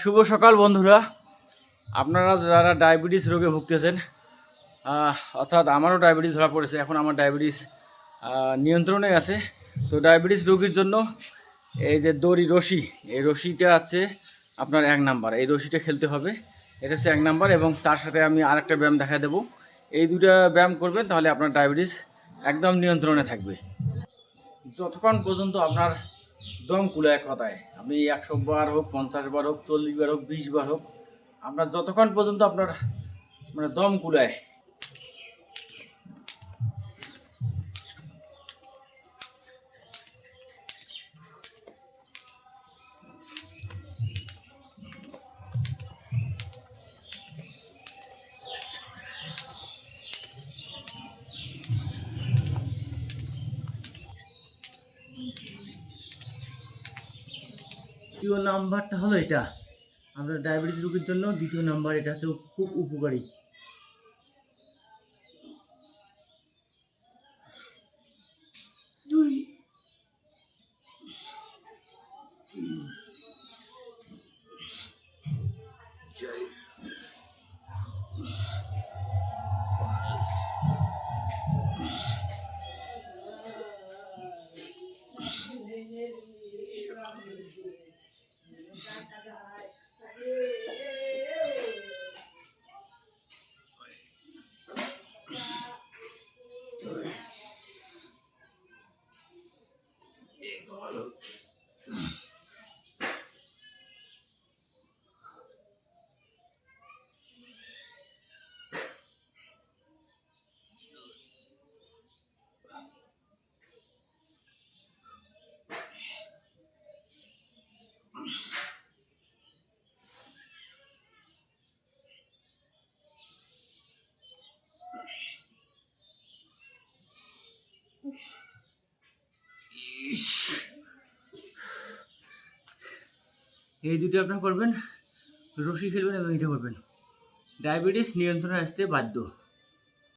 শুভ সকাল বন্ধুরা। আপনারা যারা ডায়াবেটিস রোগে ভুগতেছেন অর্থাৎ আমারও ডায়াবেটিস ধরা পড়েছে, এখন আমার ডায়াবেটিস নিয়ন্ত্রণে আছে। তো ডায়াবেটিস রোগীর জন্য এই যে দড়ি রশি, এই রশিটা আছে আপনার এক নাম্বার। এই রশিটা খেলতে হবে, এটা হচ্ছে এক নাম্বার এবং তার সাথে আমি আরেকটা ব্যায়াম দেখা দেবো। এই দুটো ব্যায়াম করবেন তাহলে আপনার ডায়াবেটিস একদম নিয়ন্ত্রণে থাকবে। যতক্ষণ পর্যন্ত আপনার দম কুলায় কথায়। আপনি একশো বার হোক, পঞ্চাশ বার হোক, চল্লিশ বার হোক, বিশ বার হোক, আপনার যতক্ষণ পর্যন্ত আপনার মানে দম কুলায় দ্বিতীয় নাম্বারটা হলো এটা। আমরা ডায়াবেটিস রোগীর জন্য দ্বিতীয় নাম্বার, এটা হচ্ছে খুব উপকারী। দুই। এই দুটো আপনার করবেন রশি খেলবেন এবং এটা করবেন। ডায়াবেটিস নিয়ন্ত্রণে আসতে বাধ্য।